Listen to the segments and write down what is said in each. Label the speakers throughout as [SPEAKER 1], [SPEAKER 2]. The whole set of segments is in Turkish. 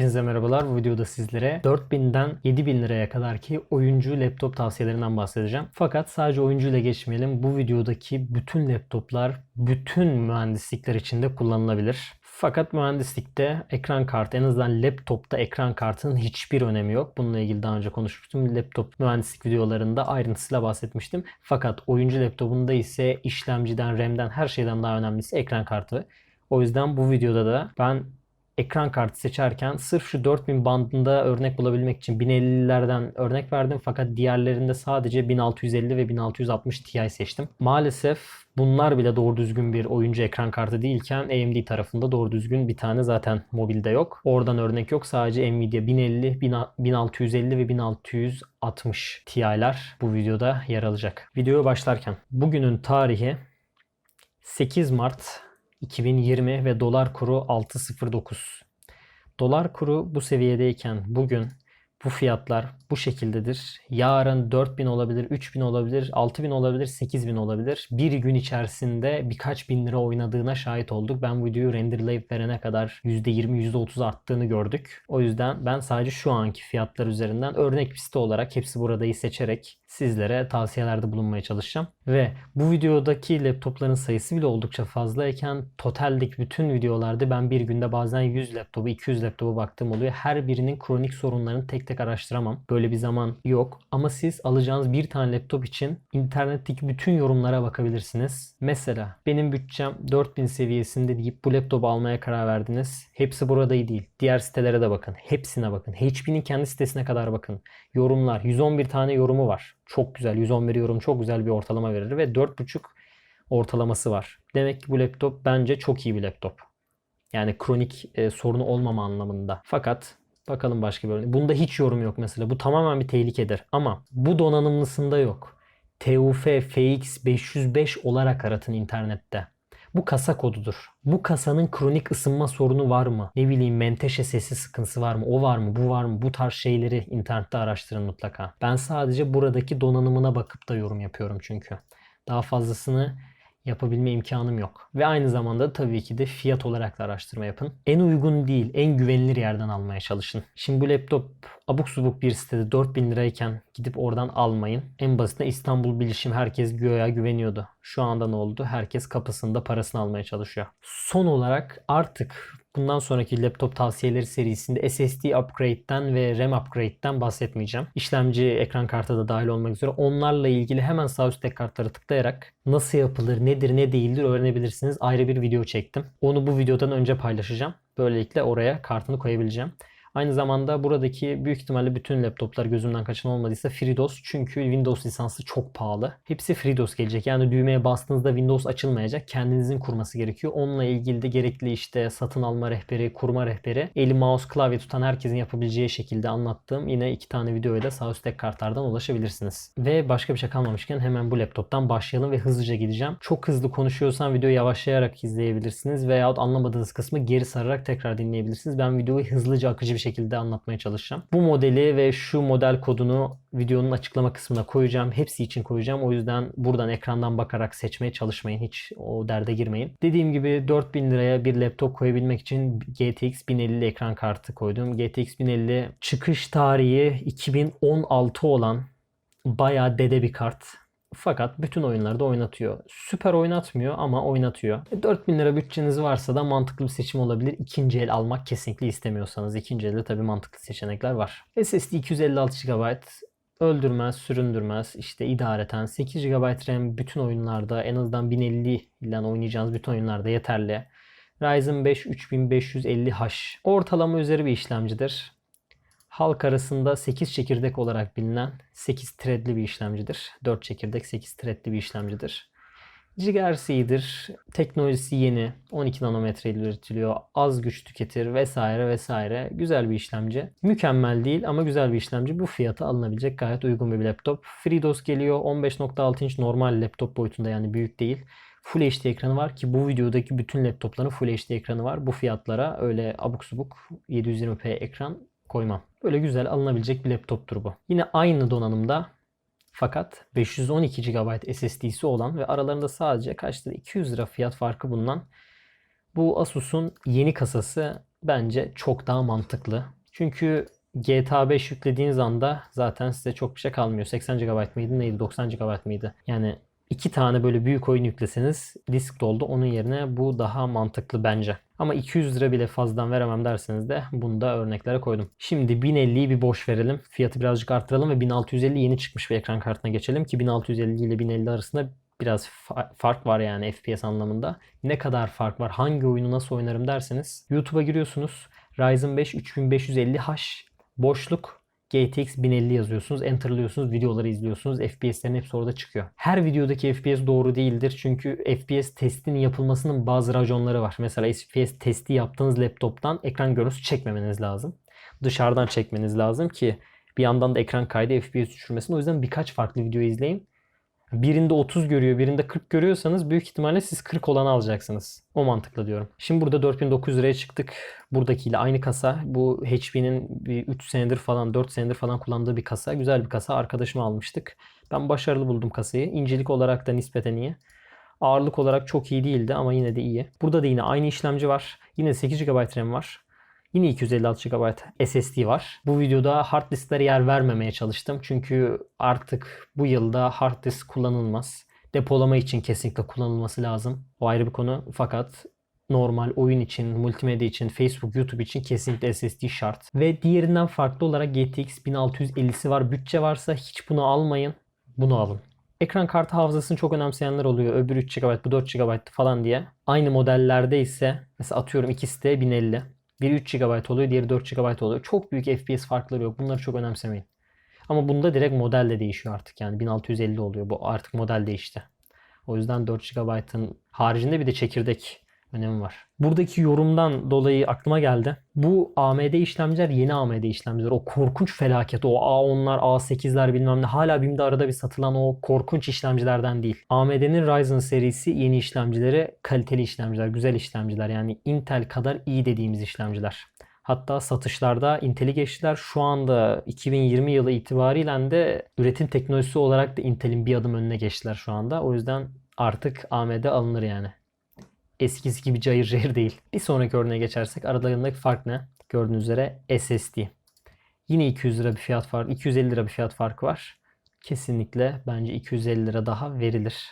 [SPEAKER 1] Hepinize merhabalar. Bu videoda sizlere 4000'den 7000 liraya kadar ki oyuncu laptop tavsiyelerinden bahsedeceğim. Fakat sadece oyuncuyla geçmeyelim. Bu videodaki bütün laptoplar bütün mühendislikler içinde kullanılabilir. Fakat mühendislikte ekran kartı en azından laptopta ekran kartının hiçbir önemi yok. Bununla ilgili daha önce konuşmuştum. Laptop mühendislik videolarında ayrıntısıyla bahsetmiştim. Fakat oyuncu laptopunda ise işlemciden, RAM'den her şeyden daha önemlisi ekran kartı. O yüzden bu videoda da ben ekran kartı seçerken sırf şu 4000 bandında örnek bulabilmek için 1050'lerden örnek verdim fakat diğerlerinde sadece 1650 ve 1660 Ti seçtim. Maalesef bunlar bile doğru düzgün bir oyuncu ekran kartı değilken AMD tarafında doğru düzgün bir tane zaten mobilde yok. Oradan örnek yok. Sadece Nvidia 1050, 1650 ve 1660 Ti'ler bu videoda yer alacak. Videoya başlarken bugünün tarihi 8 Mart 2020 ve dolar kuru 6.09. Dolar kuru bu seviyedeyken bugün bu fiyatlar bu şekildedir. Yarın 4000 olabilir, 3000 olabilir, 6000 olabilir, 8000 olabilir. Bir gün içerisinde birkaç bin lira oynadığına şahit olduk. Ben videoyu renderlayıp verene kadar %20, %30 arttığını gördük. O yüzden ben sadece şu anki fiyatlar üzerinden örnek bir site olarak hepsi buradayı seçerek sizlere tavsiyelerde bulunmaya çalışacağım. Ve bu videodaki laptopların sayısı bile oldukça fazlayken totaldeki bütün videolarda ben bir günde bazen 100 laptopu, 200 laptopu baktığım oluyor. Her birinin kronik sorunlarını tek tek araştıramam. Böyle bir zaman yok. Ama siz alacağınız bir tane laptop için internetteki bütün yorumlara bakabilirsiniz. Mesela benim bütçem 4000 seviyesinde deyip bu laptopu almaya karar verdiniz. Hepsi burada değil. Diğer sitelere de bakın. Hepsine bakın. HP'nin kendi sitesine kadar bakın. Yorumlar. 111 tane yorumu var. Çok güzel. 111 yorum çok güzel bir ortalama verir ve 4.5 ortalaması var. Demek ki bu laptop bence çok iyi bir laptop. Yani kronik e, sorunu olmama anlamında. Fakat bakalım başka bir örnek. Bunda hiç yorum yok mesela. Bu tamamen bir tehlikedir. Ama bu donanımlısında yok. TUF FX 505 olarak aratın internette. Bu kasa kodudur. Bu kasanın kronik ısınma sorunu var mı? Ne bileyim menteşe sesi sıkıntısı var mı? O var mı? Bu var mı? Bu tarz şeyleri internette araştırın mutlaka. Ben sadece buradaki donanımına bakıp da yorum yapıyorum çünkü. Daha fazlasını yapabilme imkanım yok. Ve aynı zamanda tabii ki de fiyat olarak da araştırma yapın. En uygun değil, en güvenilir yerden almaya çalışın. Şimdi bu laptop abuk subuk bir sitede 4000 lirayken gidip oradan almayın. En basitinde İstanbul Bilişim herkes göğe güveniyordu. Şu anda ne oldu? Herkes kapısında parasını almaya çalışıyor. Son olarak artık bundan sonraki laptop tavsiyeleri serisinde SSD upgrade'den ve RAM upgrade'den bahsetmeyeceğim. İşlemci, ekran kartı da dahil olmak üzere onlarla ilgili hemen sağ üstteki kartlara tıklayarak nasıl yapılır, nedir, ne değildir öğrenebilirsiniz. Ayrı bir video çektim. Onu bu videodan önce paylaşacağım. Böylelikle oraya kartını koyabileceğim. Aynı zamanda buradaki büyük ihtimalle bütün laptoplar gözümden kaçan olmadıysa FreeDOS çünkü Windows lisansı çok pahalı. Hepsi FreeDOS gelecek. Yani düğmeye bastığınızda Windows açılmayacak. Kendinizin kurması gerekiyor. Onunla ilgili de gerekli işte satın alma rehberi, kurma rehberi, eli mouse, klavye tutan herkesin yapabileceği şekilde anlattığım yine iki tane videoya da sağ üstteki kartlardan ulaşabilirsiniz. Ve başka bir şey kalmamışken hemen bu laptoptan başlayalım ve hızlıca gideceğim. Çok hızlı konuşuyorsam videoyu yavaşlayarak izleyebilirsiniz veyahut anlamadığınız kısmı geri sararak tekrar dinleyebilirsiniz. Ben videoyu hızlıca akıcı bir şekilde anlatmaya çalışacağım. Bu modeli ve şu model kodunu videonun açıklama kısmına koyacağım. Hepsi için koyacağım. O yüzden buradan ekrandan bakarak seçmeye çalışmayın. Hiç o derde girmeyin. Dediğim gibi 4000 liraya bir laptop koyabilmek için GTX 1050 ekran kartı koydum. GTX 1050 çıkış tarihi 2016 olan bayağı dede bir kart. Fakat bütün oyunlarda oynatıyor. Süper oynatmıyor ama oynatıyor. 4000 lira bütçeniz varsa da mantıklı bir seçim olabilir. İkinci el almak kesinlikle istemiyorsanız. ikinci elde tabii mantıklı seçenekler var. SSD 256 GB öldürmez, süründürmez. İşte idareten 8 GB RAM bütün oyunlarda en azından 1050 ile oynayacağınız bütün oyunlarda yeterli. Ryzen 5 3550H ortalama üzeri bir işlemcidir halk arasında 8 çekirdek olarak bilinen 8 threadli bir işlemcidir. 4 çekirdek 8 threadli bir işlemcidir. Gigahertz iyidir. Teknolojisi yeni. 12 nanometre ile üretiliyor. Az güç tüketir vesaire vesaire. Güzel bir işlemci. Mükemmel değil ama güzel bir işlemci. Bu fiyata alınabilecek gayet uygun bir laptop. FreeDOS geliyor. 15.6 inç normal laptop boyutunda yani büyük değil. Full HD ekranı var ki bu videodaki bütün laptopların Full HD ekranı var. Bu fiyatlara öyle abuk subuk 720p ekran koymam. Böyle güzel alınabilecek bir laptoptur bu. Yine aynı donanımda fakat 512 GB SSD'si olan ve aralarında sadece kaç lira 200 lira fiyat farkı bulunan bu Asus'un yeni kasası bence çok daha mantıklı. Çünkü GTA 5 yüklediğiniz anda zaten size çok bir şey kalmıyor. 80 GB mıydı neydi 90 GB mıydı? Yani iki tane böyle büyük oyun yükleseniz disk doldu. Onun yerine bu daha mantıklı bence. Ama 200 lira bile fazladan veremem derseniz de bunu da örneklere koydum. Şimdi 1050'yi bir boş verelim. Fiyatı birazcık arttıralım ve 1650 yeni çıkmış bir ekran kartına geçelim ki 1650 ile 1050 arasında biraz fa- fark var yani FPS anlamında. Ne kadar fark var? Hangi oyunu nasıl oynarım derseniz YouTube'a giriyorsunuz. Ryzen 5 3550H boşluk GTX 1050 yazıyorsunuz. Enter'lıyorsunuz. Videoları izliyorsunuz. FPS'lerin hepsi orada çıkıyor. Her videodaki FPS doğru değildir. Çünkü FPS testinin yapılmasının bazı raconları var. Mesela FPS testi yaptığınız laptoptan ekran görüntüsü çekmemeniz lazım. Dışarıdan çekmeniz lazım ki bir yandan da ekran kaydı FPS düşürmesin. O yüzden birkaç farklı video izleyin. Birinde 30 görüyor, birinde 40 görüyorsanız büyük ihtimalle siz 40 olanı alacaksınız. O mantıkla diyorum. Şimdi burada 4900 liraya çıktık. Buradakiyle aynı kasa. Bu HP'nin bir 3 senedir falan, 4 senedir falan kullandığı bir kasa. Güzel bir kasa. Arkadaşıma almıştık. Ben başarılı buldum kasayı. İncelik olarak da nispeten iyi. Ağırlık olarak çok iyi değildi ama yine de iyi. Burada da yine aynı işlemci var. Yine 8 GB RAM var. Yine 256 GB SSD var. Bu videoda hard disklere yer vermemeye çalıştım. Çünkü artık bu yılda hard disk kullanılmaz. Depolama için kesinlikle kullanılması lazım. O ayrı bir konu. Fakat normal oyun için, multimedya için, Facebook, YouTube için kesinlikle SSD şart. Ve diğerinden farklı olarak GTX 1650'si var. Bütçe varsa hiç bunu almayın. Bunu alın. Ekran kartı hafızasını çok önemseyenler oluyor. Öbür 3 GB, bu 4 GB falan diye. Aynı modellerde ise mesela atıyorum ikisi de 1050. Biri 3 GB oluyor, diğeri 4 GB oluyor. Çok büyük FPS farkları yok. Bunları çok önemsemeyin. Ama bunda direkt model de değişiyor artık. Yani 1650 oluyor. Bu artık model değişti. O yüzden 4 GB'ın haricinde bir de çekirdek önemi var. Buradaki yorumdan dolayı aklıma geldi. Bu AMD işlemciler yeni AMD işlemciler. O korkunç felaket. O A10'lar, A8'ler bilmem ne. Hala BİM'de arada bir satılan o korkunç işlemcilerden değil. AMD'nin Ryzen serisi yeni işlemcileri kaliteli işlemciler, güzel işlemciler. Yani Intel kadar iyi dediğimiz işlemciler. Hatta satışlarda Intel'i geçtiler. Şu anda 2020 yılı itibariyle de üretim teknolojisi olarak da Intel'in bir adım önüne geçtiler şu anda. O yüzden artık AMD alınır yani eskisi gibi cayır cayır değil. Bir sonraki örneğe geçersek aralarındaki fark ne? Gördüğünüz üzere SSD. Yine 200 lira bir fiyat farkı, 250 lira bir fiyat farkı var. Kesinlikle bence 250 lira daha verilir.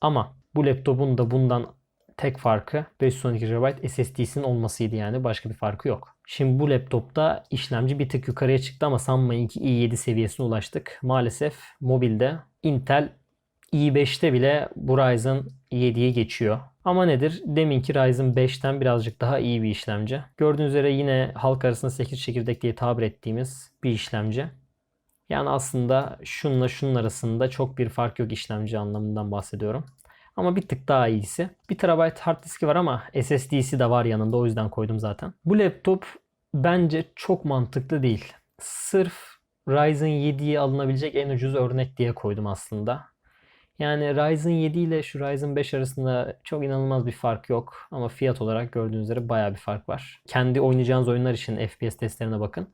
[SPEAKER 1] Ama bu laptopun da bundan tek farkı 512 GB SSD'sinin olmasıydı yani. Başka bir farkı yok. Şimdi bu laptopta işlemci bir tık yukarıya çıktı ama sanmayın ki i7 seviyesine ulaştık. Maalesef mobilde Intel i5'te bile bu Ryzen 7'ye geçiyor. Ama nedir? Deminki Ryzen 5'ten birazcık daha iyi bir işlemci. Gördüğünüz üzere yine halk arasında 8 çekirdek diye tabir ettiğimiz bir işlemci. Yani aslında şunla şunun arasında çok bir fark yok işlemci anlamından bahsediyorum. Ama bir tık daha iyisi. 1 TB hard diski var ama SSD'si de var yanında o yüzden koydum zaten. Bu laptop bence çok mantıklı değil. Sırf Ryzen 7'ye alınabilecek en ucuz örnek diye koydum aslında. Yani Ryzen 7 ile şu Ryzen 5 arasında çok inanılmaz bir fark yok. Ama fiyat olarak gördüğünüz üzere baya bir fark var. Kendi oynayacağınız oyunlar için FPS testlerine bakın.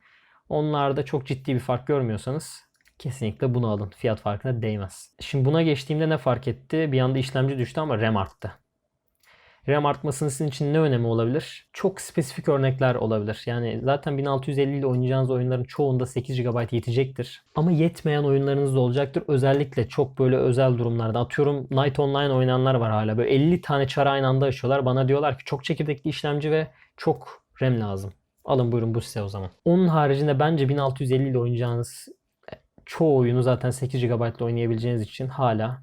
[SPEAKER 1] Onlarda çok ciddi bir fark görmüyorsanız kesinlikle bunu alın. Fiyat farkına değmez. Şimdi buna geçtiğimde ne fark etti? Bir anda işlemci düştü ama RAM arttı. RAM artmasının sizin için ne önemi olabilir? Çok spesifik örnekler olabilir. Yani zaten 1650 ile oynayacağınız oyunların çoğunda 8 GB yetecektir. Ama yetmeyen oyunlarınız da olacaktır. Özellikle çok böyle özel durumlarda. Atıyorum Night Online oynayanlar var hala. Böyle 50 tane çarı aynı anda açıyorlar. Bana diyorlar ki çok çekirdekli işlemci ve çok RAM lazım. Alın buyurun bu size o zaman. Onun haricinde bence 1650 ile oynayacağınız çoğu oyunu zaten 8 GB ile oynayabileceğiniz için hala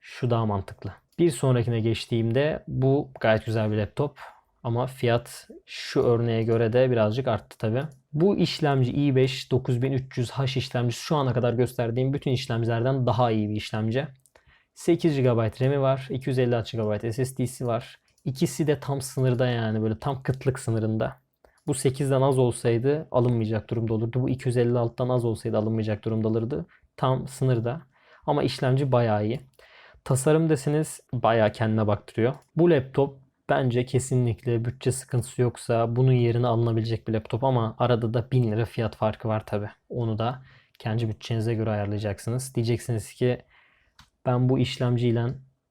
[SPEAKER 1] şu daha mantıklı. Bir sonrakine geçtiğimde bu gayet güzel bir laptop. Ama fiyat şu örneğe göre de birazcık arttı tabi. Bu işlemci i5 9300H işlemcisi şu ana kadar gösterdiğim bütün işlemcilerden daha iyi bir işlemci. 8 GB RAM'i var. 256 GB SSD'si var. İkisi de tam sınırda yani böyle tam kıtlık sınırında. Bu 8'den az olsaydı alınmayacak durumda olurdu. Bu 256'dan az olsaydı alınmayacak durumda olurdu. Tam sınırda. Ama işlemci bayağı iyi. Tasarım deseniz bayağı kendine baktırıyor. Bu laptop bence kesinlikle bütçe sıkıntısı yoksa bunun yerine alınabilecek bir laptop ama arada da 1000 lira fiyat farkı var tabi. Onu da kendi bütçenize göre ayarlayacaksınız. Diyeceksiniz ki ben bu işlemciyle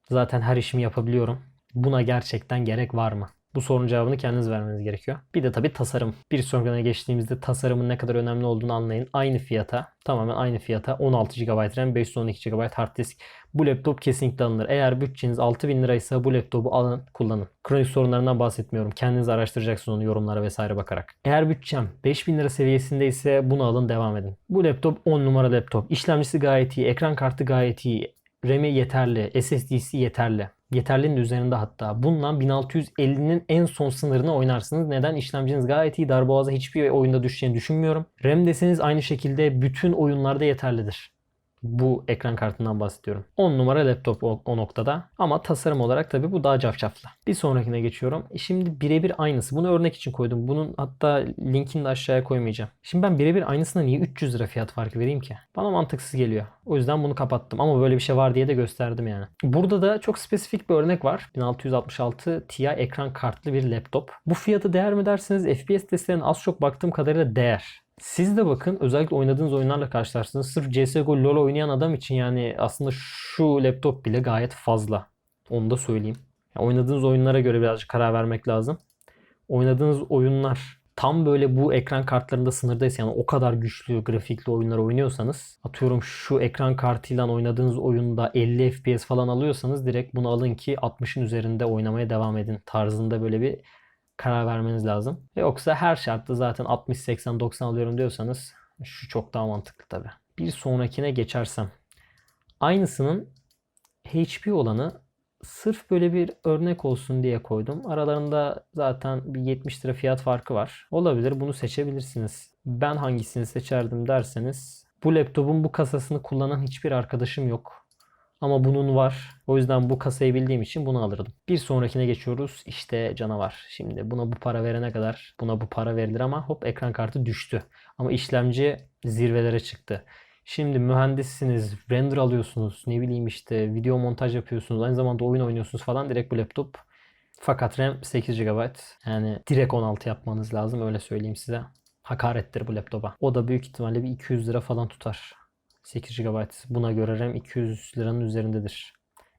[SPEAKER 1] zaten her işimi yapabiliyorum. Buna gerçekten gerek var mı? Bu sorunun cevabını kendiniz vermeniz gerekiyor. Bir de tabii tasarım. Bir sonrakine geçtiğimizde tasarımın ne kadar önemli olduğunu anlayın. Aynı fiyata, tamamen aynı fiyata 16 GB RAM, 512 GB hard disk. Bu laptop kesinlikle alınır. Eğer bütçeniz 6000 liraysa bu laptopu alın, kullanın. Kronik sorunlarından bahsetmiyorum. Kendiniz araştıracaksınız onu yorumlara vesaire bakarak. Eğer bütçem 5000 lira seviyesindeyse bunu alın, devam edin. Bu laptop 10 numara laptop. İşlemcisi gayet iyi, ekran kartı gayet iyi. RAM'i yeterli, SSD'si yeterli. Yeterlinin üzerinde hatta. Bundan 1650'nin en son sınırını oynarsınız. Neden? İşlemciniz gayet iyi. Darboğaz'a hiçbir oyunda düşeceğini düşünmüyorum. RAM deseniz aynı şekilde bütün oyunlarda yeterlidir. Bu ekran kartından bahsediyorum. 10 numara laptop o, o noktada. Ama tasarım olarak tabii bu daha cafcaflı. Bir sonrakine geçiyorum. E Şimdi birebir aynısı. Bunu örnek için koydum. Bunun hatta linkini de aşağıya koymayacağım. Şimdi ben birebir aynısına niye 300 lira fiyat farkı vereyim ki? Bana mantıksız geliyor. O yüzden bunu kapattım. Ama böyle bir şey var diye de gösterdim yani. Burada da çok spesifik bir örnek var. 1666 Ti ekran kartlı bir laptop. Bu fiyatı değer mi derseniz FPS testlerine az çok baktığım kadarıyla değer. Siz de bakın özellikle oynadığınız oyunlarla karşılarsınız. Sırf CSGO LoL oynayan adam için yani aslında şu laptop bile gayet fazla. Onu da söyleyeyim. Yani oynadığınız oyunlara göre birazcık karar vermek lazım. Oynadığınız oyunlar tam böyle bu ekran kartlarında sınırdaysa yani o kadar güçlü grafikli oyunlar oynuyorsanız atıyorum şu ekran kartıyla oynadığınız oyunda 50 FPS falan alıyorsanız direkt bunu alın ki 60'ın üzerinde oynamaya devam edin tarzında böyle bir karar vermeniz lazım. Yoksa her şartta zaten 60, 80, 90 alıyorum diyorsanız şu çok daha mantıklı tabi. Bir sonrakine geçersem. Aynısının HP olanı sırf böyle bir örnek olsun diye koydum. Aralarında zaten bir 70 lira fiyat farkı var. Olabilir bunu seçebilirsiniz. Ben hangisini seçerdim derseniz bu laptopun bu kasasını kullanan hiçbir arkadaşım yok. Ama bunun var. O yüzden bu kasayı bildiğim için bunu alırdım. Bir sonrakine geçiyoruz. İşte canavar. Şimdi buna bu para verene kadar buna bu para verilir ama hop ekran kartı düştü. Ama işlemci zirvelere çıktı. Şimdi mühendissiniz, render alıyorsunuz, ne bileyim işte video montaj yapıyorsunuz, aynı zamanda oyun oynuyorsunuz falan direkt bu laptop. Fakat RAM 8 GB. Yani direkt 16 yapmanız lazım öyle söyleyeyim size. Hakarettir bu laptopa. O da büyük ihtimalle bir 200 lira falan tutar. 8 GB. Buna göre RAM 200 liranın üzerindedir.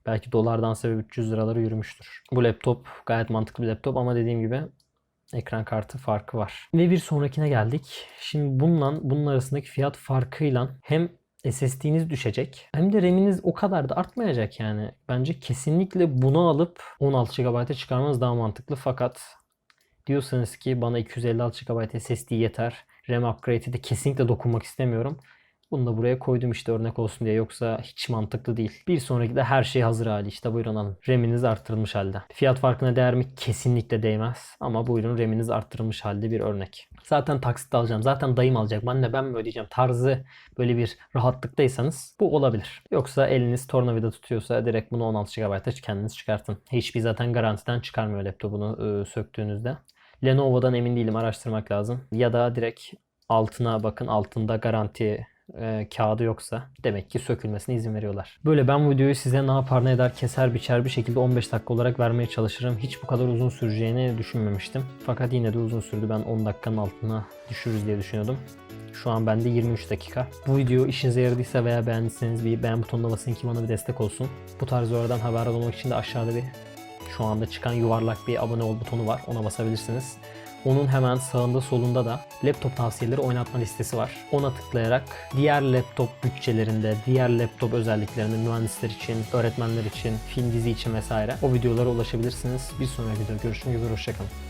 [SPEAKER 1] Belki dolardan sebep 300 liraları yürümüştür. Bu laptop gayet mantıklı bir laptop ama dediğim gibi ekran kartı farkı var. Ve bir sonrakine geldik. Şimdi bununla bunun arasındaki fiyat farkıyla hem SSD'niz düşecek hem de RAM'iniz o kadar da artmayacak yani. Bence kesinlikle bunu alıp 16 GB'a çıkarmanız daha mantıklı. Fakat diyorsanız ki bana 256 GB SSD yeter. RAM upgrade'e de kesinlikle dokunmak istemiyorum. Bunu da buraya koydum işte örnek olsun diye. Yoksa hiç mantıklı değil. Bir sonraki de her şey hazır hali işte buyurun alın. RAM'iniz arttırılmış halde. Fiyat farkına değer mi? Kesinlikle değmez. Ama buyurun RAM'iniz arttırılmış halde bir örnek. Zaten taksit alacağım. Zaten dayım alacak. Ben de ben mi ödeyeceğim tarzı böyle bir rahatlıktaysanız bu olabilir. Yoksa eliniz tornavida tutuyorsa direkt bunu 16 GB'a kendiniz çıkartın. HP zaten garantiden çıkarmıyor laptopunu e, söktüğünüzde. Lenovo'dan emin değilim araştırmak lazım. Ya da direkt altına bakın altında garanti e, kağıdı yoksa demek ki sökülmesine izin veriyorlar. Böyle ben bu videoyu size ne yapar ne eder keser biçer bir şekilde 15 dakika olarak vermeye çalışırım. Hiç bu kadar uzun süreceğini düşünmemiştim. Fakat yine de uzun sürdü. Ben 10 dakikanın altına düşürürüz diye düşünüyordum. Şu an bende 23 dakika. Bu video işinize yaradıysa veya beğendiyseniz bir beğen butonuna basın ki bana bir destek olsun. Bu tarz oradan haberdar olmak için de aşağıda bir şu anda çıkan yuvarlak bir abone ol butonu var. Ona basabilirsiniz. Onun hemen sağında solunda da laptop tavsiyeleri oynatma listesi var. Ona tıklayarak diğer laptop bütçelerinde, diğer laptop özelliklerinde mühendisler için, öğretmenler için, film dizi için vesaire o videolara ulaşabilirsiniz. Bir sonraki videoda görüşmek üzere. Hoşçakalın.